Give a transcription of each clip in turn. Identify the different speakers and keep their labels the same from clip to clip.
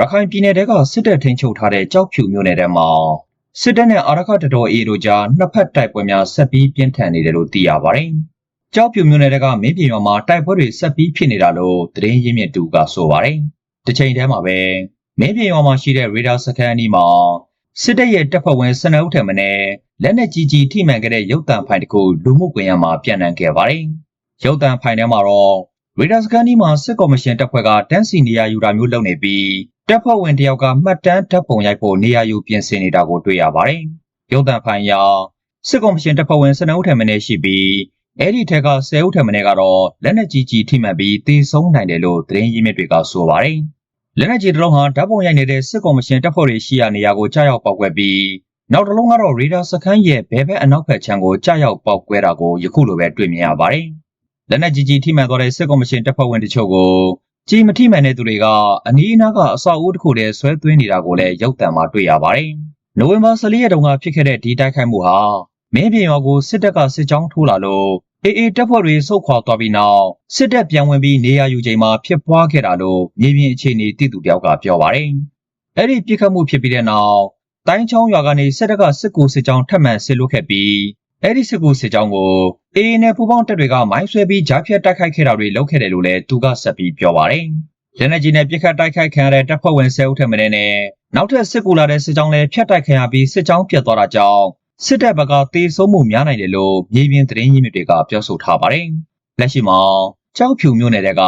Speaker 1: ရခိုင်ပြည်နယ်တဲကစစ်တပ်ထိန်းချုပ်ထားတဲ့ကြောက်ဖြူမြို့နယ်ထဲမှာစစ်တပ်နဲ့အာရခတတော်အေတို့ကြားနှစ်ဖက်တိုက်ပွဲများဆက်ပြီးပြင်းထန်နေတယ်လို့သိရပါတယ်။ကြောက်ဖြူမြို့နယ်တဲကမင်းပြည်ရွာမှာတိုက်ပွဲတွေဆက်ပြီးဖြစ်နေတာလို့သတင်းရင်းမြစ်တူကဆိုပါတယ်။တစ်ချိန်တည်းမှာပဲမင်းပြည်ရွာမှာရှိတဲ့ရေဒါစကန်အနီးမှာစစ်တပ်ရဲ့တပ်ဖွဲ့ဝင်12ဦးထက်မနည်းလက်နက်ကြီးကြီးထိမှန်ခဲ့တဲ့ရုပ်တံဖိုင်တစ်ခုလူမှုကွန်ရက်မှာပြန့်နှံ့ခဲ့ပါတယ်။ရုပ်တံဖိုင်ထဲမှာတော့ရေဒါစကန်ဒီမှာစစ်ကော်မရှင်တပ်ဖွဲ့ကတန်းစီနေရယူတာမျိုးလုပ်နေပြီး တပ်ဖွဲ့ဝင်တယောက်ကမှတ်တမ်းဓာတ်ပုံရိုက်ဖို့နေရာယူပြင်ဆင်နေတာကိုတွေ့ရပါတယ်။ရုပ်တံဖိုင်ရာစစ်ကော်မရှင်တပ်ဖွဲ့ဝင်12ဦးထက်မနည်းရှိပြီးအဲ့ဒီထက်က10ဦးထက်မနည်းကတော့လက်နက်ကြီးကြီးထိမှန်ပြီးတေဆုံးနိုင်တယ်လို့သတင်းရင်းမြစ်တွေကဆိုပါတယ်။လက်နက်ကြီးတစ်လုံးဟာဓာတ်ပုံရိုက်နေတဲ့စစ်ကော်မရှင်တပ်ဖွဲ့တွေရှိရာနေရာကိုကြားရောက်ပေါက်ကွဲပြီးနောက်တစ်လုံးကတော့ရေဒါစခန်းရဲ့ဘဲဘဲအနောက်ဘက်ခြမ်းကိုကြားရောက်ပေါက်ကွဲတာကိုယခုလိုပဲတွေ့မြင်ရပါတယ်။လက်နက်ကြီးကြီးထိမှန်သွားတဲ့စစ်ကော်မရှင်တပ်ဖွဲ့ဝင်တချို့ကို ကြည်မထိမှန်တဲ့သူတွေကအနီးအနားကအဆောက်အဦတစ်ခုတည်းဆွဲသွင်းနေတာကိုလည်းရုပ်သံမှာတွေ့ရပါတယ်။နိုဝင်ဘာ14ရက်တုန်းကဖြစ်ခဲ့တဲ့ဒီတိုက်ခိုက်မှုဟာမင်းပြင်ရွာကိုစစ်တပ်ကစစ်ကြောင်းထိုးလာလို့အေးအေးတပ်ဖွဲ့တွေဆုတ်ခွာသွားပြီးနောက်စစ်တပ်ပြန်ဝင်ပြီးနေရာယူချိန်မှာဖြစ်ပွားခဲ့တာလို့မြေပြင်အခြေအနေတည်သူတယောက်ကပြောပါတယ်။အဲ့ဒီပြစ်ခတ်မှုဖြစ်ပြီးတဲ့နောက်တိုင်းချောင်းရွာကနေစစ်တပ်ကစစ်ကူစစ်ကြောင်းထပ်မံဆစ်လွတ်ခဲ့ပြီး အဲ့ဒီစစ်ကူစစ်ကြောင်းကိုအေးနဲ့ပူပေါင်းတပ်တွေကမိုင်းဆွဲပြီးဂျားဖြတ်တိုက်ခိုက်ခဲ့တာတွေလုပ်ခဲ့တယ်လို့လည်းသူကဆက်ပြီးပြောပါတယ်။လက်နက်ကြီးနဲ့ပြစ်ခတ်တိုက်ခိုက်ခံရတဲ့တပ်ဖွဲ့ဝင်10ဦးထက်မနည်းနဲ့နောက်ထပ်စစ်ကူလာတဲ့စစ်ကြောင်းလည်းဖျက်တိုက်ခံရပြီးစစ်ကြောင်းပြတ်သွားတာကြောင့်စစ်တပ်ဘက်ကတေဆုံးမှုများနိုင်တယ်လို့မြေပြင်သတင်းရင်းမြစ်တွေကပြောဆိုထားပါတယ်။လက်ရှိမှာကြောက်ဖြူမြို့နယ်က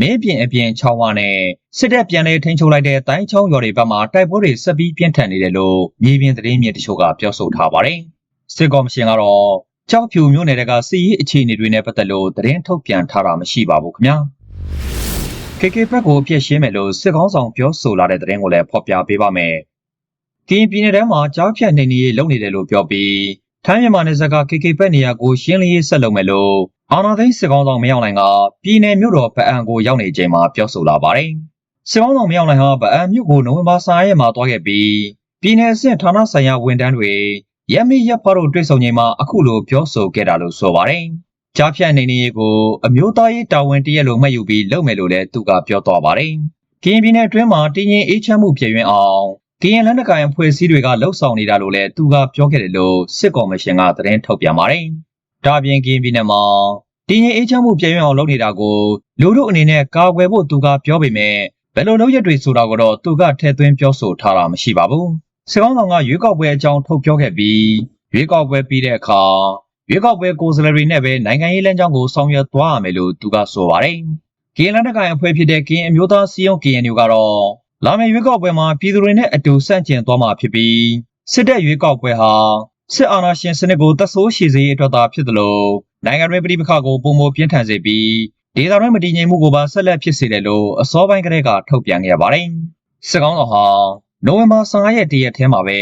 Speaker 1: မင်းပြင်အပြင်ချောင်းဝနဲ့စစ်တပ်ပြန်လဲထိန်းချုပ်လိုက်တဲ့တိုင်းချောင်းရွာတွေဘက်မှာတိုက်ပွဲတွေဆက်ပြီးပြင်းထန်နေတယ်လို့မြေပြင်သတင်းမြစ်တချို့ကပြောဆိုထားပါတယ်။ စစ်ကော်မရှင်ကတော့ကြောက်ဖြူမြို့နယ်ကစီးရီးအခြေအနေတွေနဲ့ပတ်သက်လို့သတင်းထုတ်ပြန်ထားတာမရှိပါဘူးခင်ဗျာ။ KK ဘက်ကိုအပြည့်ရှင်းမယ်လို့စစ်ကောင်းဆောင်ပြောဆိုလာတဲ့သတင်းကိုလည်းဖော်ပြပေးပါမယ်။ကင်းပြည်နယ်ထဲမှာကြားဖြတ်နေနေရေးလုပ်နေတယ်လို့ပြောပြီးထိုင်းမြန်မာနယ်စပ်က KK ဘက်နေရာကိုရှင်းလင်းရေးဆက်လုပ်မယ်လို့အာနာသိန်းစစ်ကောင်းဆောင်မရောက်နိုင်ကပြည်နယ်မြို့တော်ဗအံကိုရောက်နေချိန်မှာပြောဆိုလာပါတယ်။စစ်ကောင်းဆောင်မရောက်နိုင်ဟာဗအံမြို့ကိုနိုဝင်ဘာ10ရက်မှာတွားခဲ့ပြီးပြည်နယ်အဆင့်ဌာနဆိုင်ရာဝန်ထမ်းတွေ ရက်မီရက်ဖားတို့တွေ့ဆုံချိန်မှာအခုလိုပြောဆိုခဲ့တာလို့ဆိုပါတယ်။ကြားဖြတ်နေနေရေးကိုအမျိုးသားရေးတာဝန်တရက်လိုမှတ်ယူပြီးလုပ်မယ်လို့လည်းသူကပြောသွားပါတယ်။ကရင်ပြည်နယ်အတွင်းမှာတည်ငြိမ်အေးချမ်းမှုပြည်တွင်အောင်ကရင်လက်နက်ကိုင်အဖွဲ့အစည်းတွေကလှုပ်ဆောင်နေတာလို့လည်းသူကပြောခဲ့တယ်လို့စစ်ကော်မရှင်ကသတင်းထုတ်ပြန်ပါတယ်။ဒါပြင်ကရင်ပြည်နယ်မှာတည်ငြိမ်အေးချမ်းမှုပြည်တွင်အောင်လုပ်နေတာကိုလူတို့အနေနဲ့ကာကွယ်ဖို့သူကပြောပေမဲ့ဘယ်လိုလုပ်ရက်တွေဆိုတာကိုတော့သူကထည့်သွင်းပြောဆိုထားတာမရှိပါဘူး။ စစ်ကောင်းဆောင်ကရွေးကောက်ပွဲအကြောင်းထုတ်ပြောခဲ့ပြီးရွေးကောက်ပွဲပြီးတဲ့အခါရွေးကောက်ပွဲကိုယ်စားလှယ်တွေနဲ့ပဲနိုင်ငံရေးလမ်းကြောင်းကိုဆောင်ရွက်သွားရမယ်လို့သူကဆိုပါတယ်။ကရင်လက်နက်ကိုင်အဖွဲ့ဖြစ်တဲ့ကရင်အမျိုးသားစီယုံ KNU ကတော့လာမယ့်ရွေးကောက်ပွဲမှာပြည်သူတွေနဲ့အတူဆန့်ကျင်သွားမှာဖြစ်ပြီးစစ်တပ်ရွေးကောက်ပွဲဟာစစ်အာဏာရှင်စနစ်ကိုတပ်ဆိုးရှည်စေရေးအတွက်သာဖြစ်သလိုနိုင်ငံရေးပြည်ပခါကိုပုံမပြင်းထန်စေပြီးဒေသတွင်းမတည်ငြိမ်မှုကိုပါဆက်လက်ဖြစ်စေတယ်လို့အစောပိုင်းကတည်းကထုတ်ပြန်ခဲ့ပါတယ်။စစ်ကောင်းဆောင်ဟာ နိုဝင်ဘာ15ရက်တရက်ထဲမှာပဲ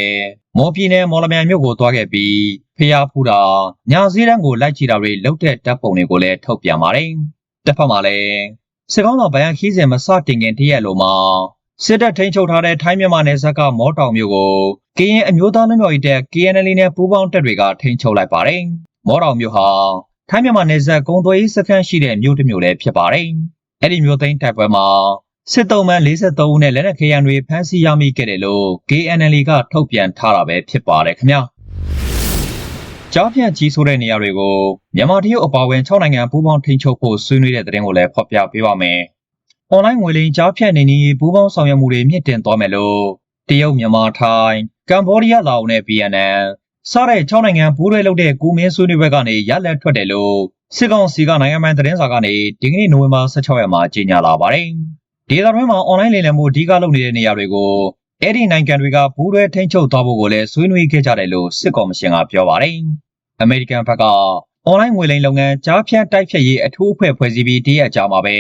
Speaker 1: မော်ပြည်နယ်မော်လမြိုင်မြို့ကိုသွားခဲ့ပြီးဖျားဖူးတာညာစည်းတန်းကိုလိုက်ချီတာတွေလုပ်တဲ့တပ်ပုံတွေကိုလည်းထုတ်ပြန်ပါတယ်။တစ်ဖက်မှာလည်းစစ်ကောင်းဆောင်ဗယံခီးစဉ်မစတင်ခင်တရက်လိုမှာစစ်တပ်ထိန်းချုပ်ထားတဲ့ထိုင်းမြန်မာနယ်စပ်ကမောတောင်မြို့ကိုကရင်အမျိုးသားလူမျိုးရေးတပ် KNL နဲ့ပူးပေါင်းတပ်တွေကထိန်းချုပ်လိုက်ပါတယ်။မောတောင်မြို့ဟာထိုင်းမြန်မာနယ်စပ်ကုန်းသွေးစခန်းရှိတဲ့မြို့တစ်မြို့လည်းဖြစ်ပါတယ်။အဲ့ဒီမြို့သိမ်းတပ်ပွဲမှာ စစ်တုံးမှန်43ဦးနဲ့လက်နက်ခဲယံတွေဖမ်းဆီးရမိခဲ့တယ်လို့ KNL ကထုတ်ပြန်ထားတာပဲဖြစ်ပါတယ်ခင်ဗျာ။ကြားဖြန့်ကြီးဆိုတဲ့နေရာတွေကိုမြန်မာတရုတ်အပါအဝင်6နိုင်ငံပူးပေါင်းထိန်းချုပ်ဖို့ဆွေးနွေးတဲ့တဲ့တင်ကိုလည်းဖော်ပြပေးပါမယ်။ online ငွေလိမ်ကြားဖြန့်နေနည်းပူးပေါင်းဆောင်ရွက်မှုတွေမြင့်တင်သွားမယ်လို့တရုတ်မြန်မာထိုင်းကမ္ဘောဒီးယားလာအိုနဲ့ဗီယက်နမ်စတဲ့6နိုင်ငံပူးတွဲလုပ်တဲ့ကူမင်းဆွေးနွေးပွဲကနေရလက်ထွက်တယ်လို့စစ်ကောင်စီကနိုင်ငံပိုင်သတင်းစာကနေဒီကနေ့နိုဝင်ဘာ16ရက်မှာကြေညာလာပါတယ်။ ဒေသတွင်းမှာ online လိမ်လည်မှုအဓိကလုပ်နေတဲ့နေရာတွေကိုအဲ့ဒီနိုင်ငံတွေကပူးတွဲထိန်းချုပ်သွားဖို့ကိုလည်းဆွေးနွေးခဲ့ကြတယ်လို့စစ်ကောင်မရှင်ကပြောပါတယ်။အမေရိကန်ဘက်က online ငွေလိမ်လုပ်ငန်းကြားဖြတ်တိုက်ဖြတ်ရေးအထူးအဖွဲ့ဖွဲ့စည်းပြီးတရက်ကြာမှာပဲ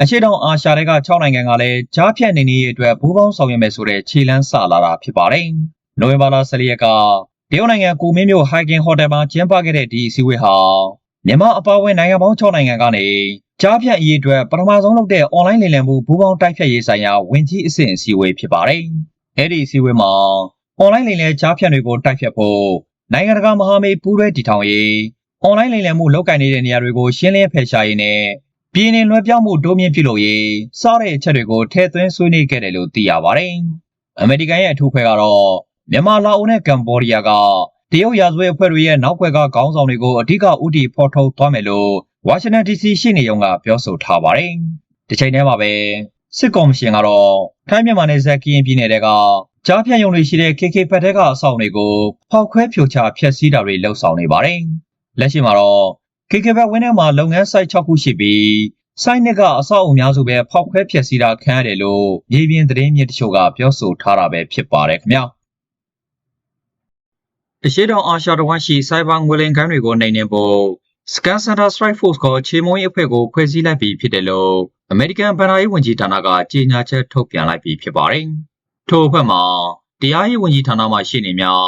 Speaker 1: အရှိတောင်အာရှတွေက6နိုင်ငံကလည်းကြားဖြတ်နေနေရေးအတွက်ဘူးပေါင်းဆောင်ရွက်မယ်ဆိုတဲ့ခြေလှမ်းစလာတာဖြစ်ပါတယ်။နိုဝင်ဘာလ14ရက်ကတရုတ်နိုင်ငံကိုမင်းမြို့ဟိုက်ကင်ဟိုတယ်မှာကျင်းပခဲ့တဲ့ဒီအစည်းအဝေးဟာ မြန်မာအပါအဝင်နိုင်ငံပေါင်း6နိုင်ငံကနေကြားဖြတ်အရေးအတွက်ပထမဆုံးလုပ်တဲ့ online လိမ်လည်မှုဘူးပေါင်းတိုက်ဖြတ်ရေးဆိုင်ရာဝင်ကြီးအဆင့်အစည်းအဝေးဖြစ်ပါတယ်။အဲ့ဒီအစည်းအဝေးမှာ online လိမ်လည်ကြားဖြတ်တွေကိုတိုက်ဖြတ်ဖို့နိုင်ငံတကာမဟာမိတ်ပူးတွဲတည်ထောင်ရေး online လိမ်လည်မှုလုပ်ကိုင်နေတဲ့နေရာတွေကိုရှင်းလင်းဖယ်ရှားရေးနဲ့ပြည်နယ်လွှဲပြောင်းမှုတိုးမြင့်ပြုလုပ်ရေးစတဲ့အချက်တွေကိုထည့်သွင်းဆွေးနွေးခဲ့တယ်လို့သိရပါတယ်။အမေရိကန်ရဲ့အထူးဖွဲ့ကတော့မြန်မာလာအိုနဲ့ကမ်ဘောဒီးယားက တရုတ်ရာဇဝတ်အဖွဲ့တွေရဲ့နောက်ွယ်ကခေါင်းဆောင်တွေကိုအဓိကဥတီဖော်ထုတ်သွားမယ်လို့ဝါရှင်တန် DC ရှိနေုံကပြောဆိုထားပါတယ်။ဒီချိန်ထဲမှာပဲစစ်ကော်မရှင်ကတော့ထိုင်းမြန်မာနယ်စပ်ကရင်ပြည်နယ်တွေကကြားဖြတ်ရုံတွေရှိတဲ့ KK ဘက်တဲကအဆောင်တွေကိုဖောက်ခွဲဖြိုချဖျက်ဆီးတာတွေလှုပ်ဆောင်နေပါတယ်။လက်ရှိမှာတော့ KK ဘက်ဝင်းထဲမှာလုပ်ငန်းဆိုင်6ခုရှိပြီးစိုင်းနှစ်ကအဆောက်အုံများစုပဲဖောက်ခွဲဖျက်ဆီးတာခံရတယ်လို့မြေပြင်သတင်းမြစ်တချို့ကပြောဆိုထားတာပဲဖြစ်ပါတယ်ခင်ဗျာ အရှိတောင်အာရှတဝမ်းရှိစိုက်ဘာငွေလင်ကိုင်းတွေကိုနှိမ်နင်းဖို့ Scan Center Strike Force ကချေမုံရေးအဖွဲ့ကိုဖွဲ့စည်းလိုက်ပြီးဖြစ်တယ်လို့ American ဗန်နာရေးဝန်ကြီးဌာနကကြေညာချက်ထုတ်ပြန်လိုက်ပြီးဖြစ်ပါတယ်။ထို့အဖွဲ့မှာတရားရေးဝန်ကြီးဌာနမှရှိနေများ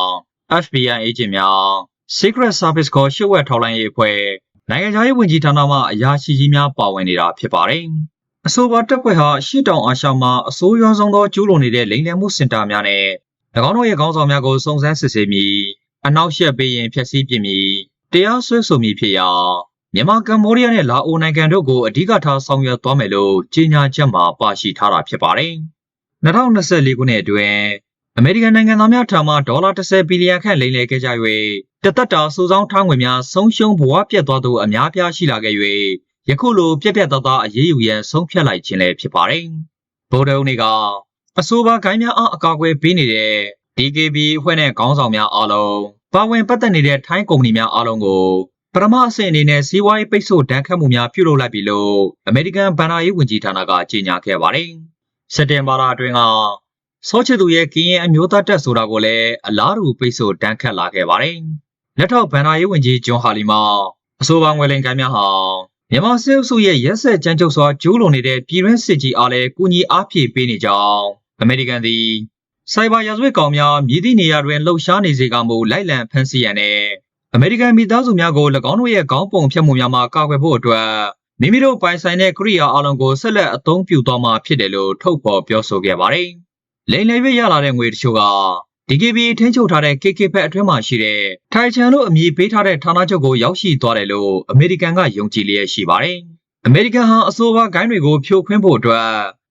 Speaker 1: FBI agent များ Secret Service ကရှုပ်ဝက်ထောက်လှမ်းရေးအဖွဲ့နိုင်ငံခြားရေးဝန်ကြီးဌာနမှအရာရှိကြီးများပါဝင်နေတာဖြစ်ပါတယ်။အဆိုပါတပ်ဖွဲ့ဟာရှစ်တောင်အာရှမှာအစိုးရဆုံးသောကျူးလွန်နေတဲ့လိမ်လည်မှုစင်တာများနဲ့၎င်းတို့ရဲ့ခေါင်းဆောင်များကိုစုံစမ်းစစ်ဆေးမည် အနောက်ရှက်ပေးရင်ဖျက်ဆီးပစ်မည်တရားစွဲဆိုမည်ဖြစ်ရာမြန်မာကမ္ဘောဒီးယားနဲ့လာအိုနိုင်ငံတို့ကိုအဓိကထားဆောင်ရွက်သွားမယ်လို့ကြေညာချက်မှာပါရှိထားတာဖြစ်ပါတယ်။2024ခုနှစ်အတွင်းအမေရိကန်နိုင်ငံသားများထံမှဒေါ်လာ30ဘီလီယံခန့်လိမ်လည်ခဲ့ကြ၍တသက်တာစုဆောင်းထားငွေများဆုံးရှုံးဘဝပြတ်သွားသူအများပြားရှိလာခဲ့၍ယခုလိုပြက်ပြက်သားသားအရေးယူရန်ဆုံးဖြတ်လိုက်ခြင်းလည်းဖြစ်ပါတယ်။ဗိုလ်တုံးတွေကအဆိုပါဂိုင်းများအားအကာအကွယ်ပေးနေတဲ့ DKB အဖွဲ့နဲ့ခေါင်းဆောင်များအားလုံးပါဝင်ပတ်သက်နေတဲ့ထိုင်းကုမ္ပဏီများအားလုံးကိုပထမအဆင့်အနေနဲ့စီးပွားရေးပိတ်ဆို့ဒဏ်ခတ်မှုများပြုလုပ်လိုက်ပြီလို့အမေရိကန်ဗန်နာရေးဝန်ကြီးဌာနကကြေညာခဲ့ပါတယ်။စက်တင်ဘာလအတွင်းကစောချစ်သူရဲ့ကင်းရင်အမျိုးသားတက်ဆိုတာကိုလည်းအလားတူပိတ်ဆို့ဒဏ်ခတ်လာခဲ့ပါတယ်။လက်ထောက်ဗန်နာရေးဝန်ကြီးဂျွန်ဟာလီမာအဆိုပါငွေလိမ်ကမ်းများဟာမြန်မာစစ်အုပ်စုရဲ့ရက်ဆက်ကြမ်းကြုတ်စွာကျူးလွန်နေတဲ့ပြည်တွင်းစစ်ကြီးအားလည်းကူညီအားဖြည့်ပေးနေကြောင်းအမေရိကန်သည် စိုက်ဘာရာဇဝတ်ကောင်များမြည်သည့်နေရာတွင်လှုပ်ရှားနေစေကမူလိုက်လံဖမ်းဆီးရန်နဲ့အမေရိကန်မိသားစုများကို၎င်းတို့ရဲ့ခေါင်းပုံဖြတ်မှုများမှာကာကွယ်ဖို့အတွက်မိမိတို့ပိုင်ဆိုင်တဲ့ကရိယာအလုံးကိုဆက်လက်အသုံးပြုသွားမှာဖြစ်တယ်လို့ထုတ်ဖော်ပြောဆိုခဲ့ပါတယ်။လိန်လေ၍ရလာတဲ့ငွေတချို့က DKB ထင်းချုပ်ထားတဲ့ KK ဘက်အတွင်းမှာရှိတဲ့ထိုင်ချန်လို့အမည်ပေးထားတဲ့ဌာနချုပ်ကိုရောက်ရှိသွားတယ်လို့အမေရိကန်ကယုံကြည်လျက်ရှိပါတယ်။အမေရိကန်ဟာအဆိုပါဂိုင်းတွေကိုဖြိုခွင်းဖို့အတွက်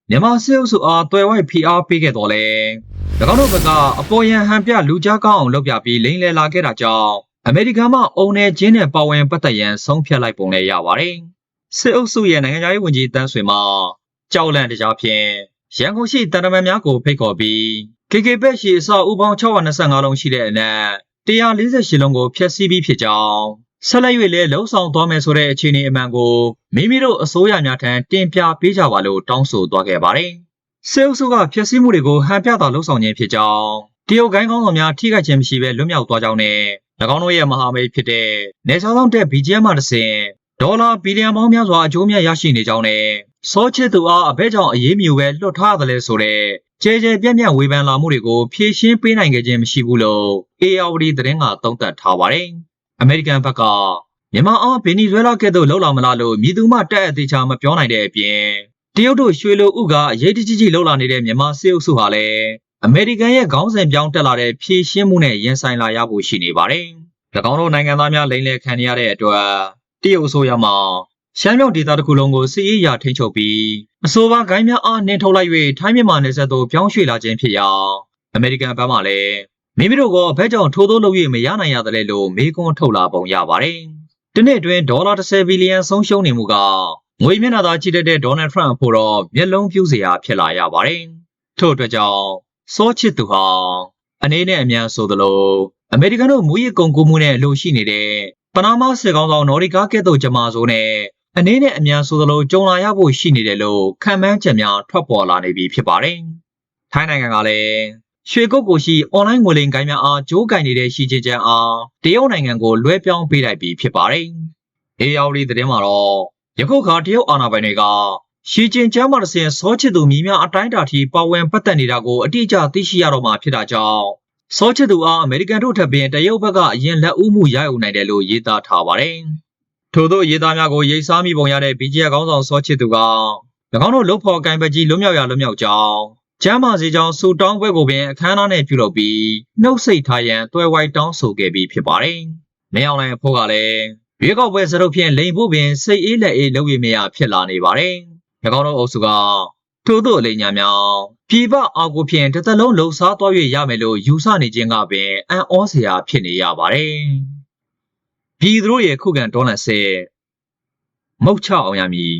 Speaker 1: မြန်မာစစ်အုပ်စုအားတွယ်ဝိုက်ဖိအားပေးခဲ့တော်လဲ၎ င်းတို့ဘက်ကအပေါ်ယံဟန်ပြလူကြားကောင်းအောင်လုပ်ပြပြီးလိမ့်လည်လာခဲ့တာကြောင့်အမေရိကန်မှအုံနယ်ချင်းနဲ့ပါဝင်ပတ်သက်ရန်ဆုံးဖြတ်လိုက်ပုံလည်းရပါတယ်။စစ်အုပ်စုရဲ့နိုင်ငံခြားရေးဝန်ကြီးတန်းဆွေမှကြောက်လန့်တကြားဖြင့်ရန်ကုန်ရှိတန်တမန်များကိုဖိတ်ခေါ်ပြီး KK ဘက်ရှိအဆောက်အဦပေါင်း625လုံးရှိတဲ့အနက်148လုံးကိုဖျက်ဆီးပြီးဖြစ်ကြောင်းဆက်လက်၍လည်းလှုံ့ဆော်သွားမယ်ဆိုတဲ့အခြေအနေအမှန်ကိုမိမိတို့အစိုးရများထံတင်ပြပေးကြပါလို့တောင်းဆိုသွားခဲ့ပါတယ်။ စစ်အုပ်စုကဖျက်ဆီးမှုတွေကိုဟန်ပြတာလှုံ့ဆော်ခြင်းဖြစ်ကြောင်းတရုတ်ကိုင်းကောင်းဆောင်များထိခိုက်ခြင်းမရှိဘဲလွတ်မြောက်သွားကြောင်းနဲ့၎င်းတို့ရဲ့မဟာမိတ်ဖြစ်တဲ့နေဆောင်ဆောင်တဲ့ BGM မှတစ်ဆင့်ဒေါ်လာဘီလီယံပေါင်းများစွာအကျိုးမြတ်ရရှိနေကြောင်းနဲ့စောချစ်သူအားအဘဲကြောင့်အရေးမြူပဲလွတ်ထားတယ်ဆိုတဲ့ကျဲကျဲပြန့်ပြန့်ဝေဖန်လာမှုတွေကိုဖြေရှင်းပေးနိုင်ခဲ့ခြင်းမရှိဘူးလို့ ARD သတင်းကသုံးသပ်ထားပါတယ်။အမေရိကန်ဘက်ကမြန်မာအားဗင်နီဇွဲလားကဲ့သို့လောက်လာမလားလို့မြည်သူမှတက်အသေးချာမပြောနိုင်တဲ့အပြင် တရုတ်တို့ရွှေလိုဥကအရေးတကြီးကြီးလောက်လာနေတဲ့မြန်မာစစ်အုပ်စုဟာလည်းအမေရိကန်ရဲ့ခေါင်းစဉ်ပြောင်းတက်လာတဲ့ဖြည့်ရှင်းမှုနဲ့ရင်ဆိုင်လာရဖို့ရှိနေပါတယ်။၎င်းတို့နိုင်ငံသားများလိမ့်လည်ခံရတဲ့အတွက်တရုတ်အစိုးရမှရှမ်းမြောက်ဒေသတစ်ခုလုံးကိုစစ်ရေးရာထိန်းချုပ်ပြီးအဆိုပါဂိုင်းများအားနှင်ထုတ်လိုက်၍ထိုင်းမြန်မာနယ်စပ်သို့ပြောင်းရွှေ့လာခြင်းဖြစ်ရာအမေရိကန်ဘက်မှလည်းမိမိတို့ကဘက်ကြောင့်ထိုးထိုးလုပ်၍မရနိုင်ရသလဲလို့မေးခွန်းထုတ်လာပုံရပါတယ်။ဒီနေ့အတွင်းဒေါ်လာ30ဘီလီယံဆုံးရှုံးနေမှုက ငွေမျက်နှာသာကြည့်တတ်တဲ့ဒေါ်နယ်ထရန့်ဖို့တော့မျက်လုံးပြူးစရာဖြစ်လာရပါတယ်။ထို့အတွက်ကြောင့်စောချစ်သူဟာအနေနဲ့အမြန်ဆိုသလိုအမေရိကန်တို့မူရစ်ကုန်ကူးမှုနဲ့လှုပ်ရှိနေတဲ့ပနာမစစ်ကောင်ဆောင်နော်ရီကာကဲ့သို့ဂျမာဆိုနဲ့အနေနဲ့အမြန်ဆိုသလိုကြုံလာရဖို့ရှိနေတယ်လို့ခံမှန်းချက်များထွက်ပေါ်လာနေပြီဖြစ်ပါတယ်။ထိုင်းနိုင်ငံကလည်းရွှေကုတ်ကိုရှိအွန်လိုင်းငွေလိမ်ကိုင်းများအားကြိုးကင်နေတဲ့ရှိချင်းချမ်းအားတရုတ်နိုင်ငံကိုလွှဲပြောင်းပေးလိုက်ပြီဖြစ်ပါတယ်။ ARD သတင်းမှာတော့ ယခုခါတရုတ်အာဏာပိုင်တွေကရှီကျင်ချမ်းမှတစ်ဆင့်စောချစ်သူမိများအတိုင်းတာထိပါဝင်ပတ်သက်နေတာကိုအတိအကျသိရှိရတော့မှာဖြစ်တာကြောင့်စောချစ်သူအားအမေရိကန်တို့ထပ်ပင်တရုတ်ဘက်ကအရင်လက်ဦးမှုရယူနိုင်တယ်လို့ရေးသားထားပါတယ်။ထို့သောရေးသားများကိုရိပ်စားမိပုံရတဲ့ BGA ခေါင်းဆောင်စောချစ်သူက၎င်းတို့လုတ်ဖော်ကင်ပကြီးလွတ်မြောက်ရလွတ်မြောက်ကြောင်းကျမ်းမာစီကြောင့်စူတောင်းပွဲကိုပင်အခမ်းအနားနဲ့ပြုလုပ်ပြီးနှုတ်ဆက်ထားရန်တွဲဝိုက်တောင်းဆိုခဲ့ပြီးဖြစ်ပါတယ်။မင်းအောင်လှိုင်အဖို့ကလည်း ရွေးကောက်ပွဲစရုပ်ဖြင့်လိန်ဖို့ပင်စိတ်အေးလက်အေးလုပ်ရမရဖြစ်လာနေပါတယ်။၎င်းတို့အုပ်စုကထို့သောအလိညာများပြည်ပအာကိုဖြင့်တစ်သက်လုံးလှုပ်ရှားသွား၍ရမယ်လို့ယူဆနေခြင်းကပင်အံ့ဩစရာဖြစ်နေရပါတယ်။ပြည်သူတို့ရဲ့ခုခံတော်လှန်စစ်မုတ်ချအောင်ရမည်